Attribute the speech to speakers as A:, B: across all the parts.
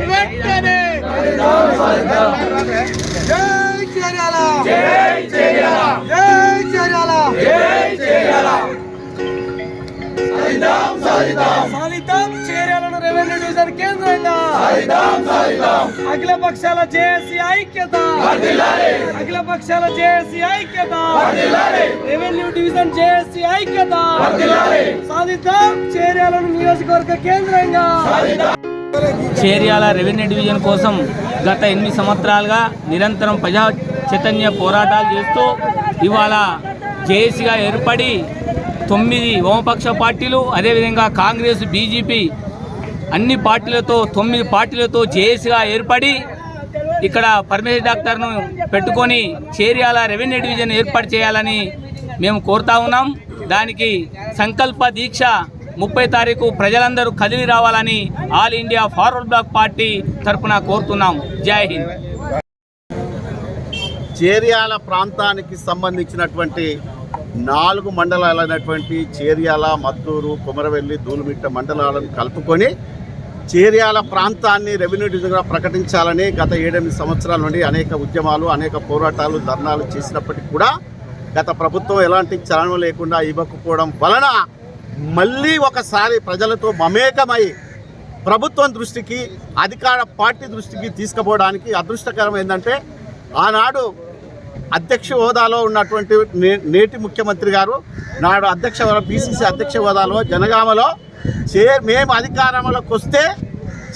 A: Revenue division వెంటనే! జై చేర్యాల జై చేర్యాల జై చేర్యాల సాధిద్దాం చేర్యాలను రెవెన్యూ డివిజన్ కేంద్రంగా! అఖిల పక్షాల జేఏసీ ఐక్యత! అఖిల పక్షాల జేఏసీ ఐక్యత! రెవెన్యూ డివిజన్ జేఏసీ ఐక్యత! సాధిద్దాం చేర్యాలను నియోజకవర్గ కేంద్రంగా!
B: చేర్యాల రెవెన్యూ డివిజన్ కోసం గత ఎనిమిది సంవత్సరాలుగా నిరంతరం ప్రజా చైతన్య పోరాటాలు చేస్తూ ఇవాళ జేఏసీగా ఏర్పడి తొమ్మిది వామపక్ష పార్టీలు అదేవిధంగా కాంగ్రెస్ బీజేపీ అన్ని పార్టీలతో తొమ్మిది పార్టీలతో జేఏసీగా ఏర్పడి ఇక్కడ పరమేశ్వర డాక్టర్ను పెట్టుకొని చేర్యాల రెవెన్యూ డివిజన్ ఏర్పాటు చేయాలని మేము కోరుతా ఉన్నాం. దానికి సంకల్ప దీక్ష ముప్పై తారీఖు ప్రజలందరూ కదిలి రావాలని All India Forward Bloc party తరఫున కోరుతున్నాం. జై హింద్.
C: చేర్యాల ప్రాంతానికి సంబంధించినటువంటి నాలుగు మండలాలైనటువంటి చేర్యాల మద్దూరు కుమరవెల్లి దూలుమిట్ట మండలాలను కలుపుకొని చేర్యాల ప్రాంతాన్ని రెవెన్యూ డివిజన్గా ప్రకటించాలని గత ఏడెనిమిది సంవత్సరాల నుండి అనేక ఉద్యమాలు అనేక పోరాటాలు ధర్నాలు చేసినప్పటికీ కూడా గత ప్రభుత్వం ఎలాంటి చలనం లేకుండా ఇవ్వకపోవడం వలన మళ్ళీ ఒకసారి ప్రజలతో మమేకమై ప్రభుత్వం దృష్టికి అధికార పార్టీ దృష్టికి తీసుకుపోవడానికి అదృష్టకరం ఏంటంటే ఆనాడు అధ్యక్ష హోదాలో ఉన్నటువంటి నే- నేటి ముఖ్యమంత్రి గారు నాడు అధ్యక్ష పిసిసి అధ్యక్ష హోదాలో జనగామలో చే మేము అధికారంలోకి వస్తే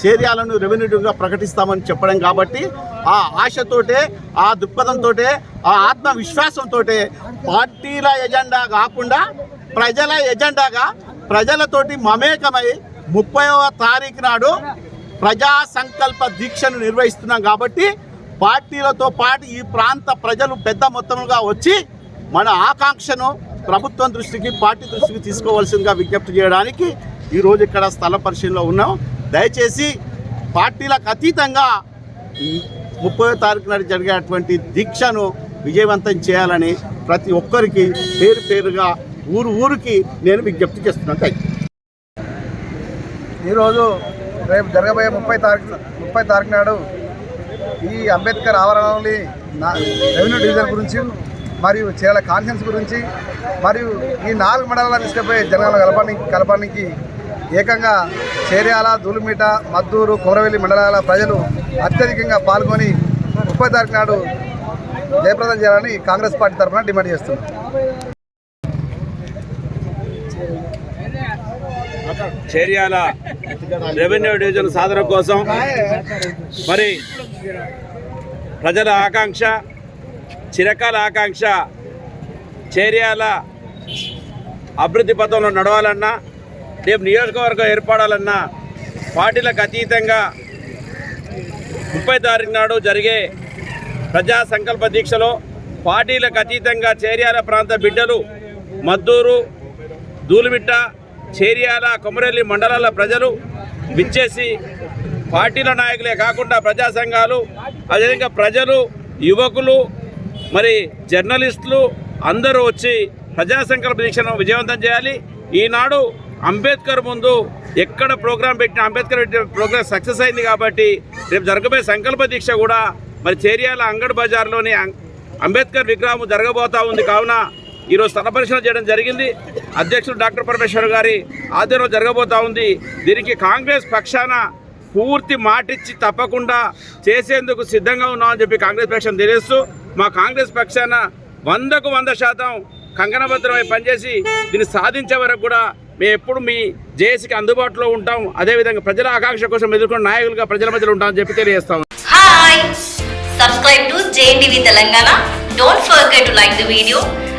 C: చేర్యాలను రెవెన్యూగా ప్రకటిస్తామని చెప్పడం కాబట్టి ఆ ఆశతోటే ఆ దృక్పథంతో ఆ ఆత్మవిశ్వాసంతో పార్టీల ఎజెండా కాకుండా ప్రజల ఎజెండాగా ప్రజలతోటి మమేకమై ముప్పైవ తారీఖు నాడు ప్రజా సంకల్ప దీక్షను నిర్వహిస్తున్నాం కాబట్టి పార్టీలతో పాటు ఈ ప్రాంత ప్రజలు పెద్ద మొత్తంగా వచ్చి మన ఆకాంక్షను ప్రభుత్వం దృష్టికి పార్టీ దృష్టికి తీసుకోవాల్సిందిగా విజ్ఞప్తి చేయడానికి ఈరోజు ఇక్కడ స్థల పరిశీలనలో ఉన్నాం. దయచేసి పార్టీలకు అతీతంగా ముప్పై తారీఖు నాడు జరిగేటువంటి దీక్షను విజయవంతం చేయాలని ప్రతి ఒక్కరికి పేరు పేరుగా ఊరు ఊరికి నేను విజ్ఞప్తి చేస్తున్నాను థ్యాంక్ యూ.
D: ఈరోజు రేపు జరగబోయే ముప్పై తారీఖు ముప్పై తారీఖు నాడు ఈ అంబేద్కర్ ఆవరణలోని నా రెవెన్యూ డివిజన్ గురించి మరియు చీరల కాన్ఫరెన్స్ గురించి మరియు ఈ నాలుగు మండలాలు తీసుకుపోయే జనాల కలపానికి కలపానికి ఏకంగా చేర్యాల దూలుమిట మద్దూరు కొమరవెల్లి మండలాల ప్రజలు అత్యధికంగా పాల్గొని ముప్పై తారీఖు నాడు జయప్రదం చేయాలని కాంగ్రెస్ పార్టీ తరఫున డిమాండ్ చేస్తున్నాం
E: చేర్యాల రెవెన్యూ డివిజన్ సాధన కోసం మరి ప్రజల ఆకాంక్ష చిరకాల ఆకాంక్ష చేర్యాల అభివృద్ధి పథంలో నడవాలన్నా రేపు నియోజకవర్గం ఏర్పడాలన్నా పార్టీలకు అతీతంగా ముప్పై తారీఖు నాడు జరిగే ప్రజా సంకల్ప దీక్షలో పార్టీలకు అతీతంగా చేర్యాల ప్రాంత బిడ్డలు మద్దూరు దూలిమిట్ట చేరియాల కొమరెల్లి మండలాల ప్రజలు విచ్చేసి పార్టీల నాయకులే కాకుండా ప్రజా సంఘాలు అదేవిధంగా ప్రజలు యువకులు మరి జర్నలిస్టులు అందరూ వచ్చి ప్రజా సంకల్ప దీక్షను విజయవంతం చేయాలి. ఈనాడు అంబేద్కర్ ముందు ఎక్కడ ప్రోగ్రాం పెట్టిన అంబేద్కర్ పెట్టిన ప్రోగ్రాం సక్సెస్ అయింది కాబట్టి రేపు జరగబోయే సంకల్ప దీక్ష కూడా మరి చేరియాల అంగడ్ బజార్లోని అంబేద్కర్ విగ్రహం జరగబోతా ఉంది. కావున ఈరోజు స్థల పరిశీలన చేయడం జరిగింది. అధ్యక్షుడు డాక్టర్ పరమేశ్వర్ గారి ఆధ్వర్యంలో జరగబోతా ఉంది. దీనికి కాంగ్రెస్ పక్షాన పూర్తి మాటిచ్చి తప్పకుండా చేసేందుకు సిద్ధంగా ఉన్నామని చెప్పి కాంగ్రెస్ పక్షం తెలియస్తూ మా కాంగ్రెస్ పక్షాన వందకు వంద శాతం కంకణభద్రమై పనిచేసి దీన్ని సాధించే వరకు కూడా మేము ఎప్పుడు మీ జేఏసీకి అందుబాటులో ఉంటాం. అదేవిధంగా ప్రజల ఆకాంక్ష కోసం ఎదుర్కొన్న నాయకులుగా ప్రజల మధ్యలో ఉంటామని చెప్పి తెలియజేస్తాం
F: Hi! Subscribe to JNTV Telangana. Don't forget to like the video.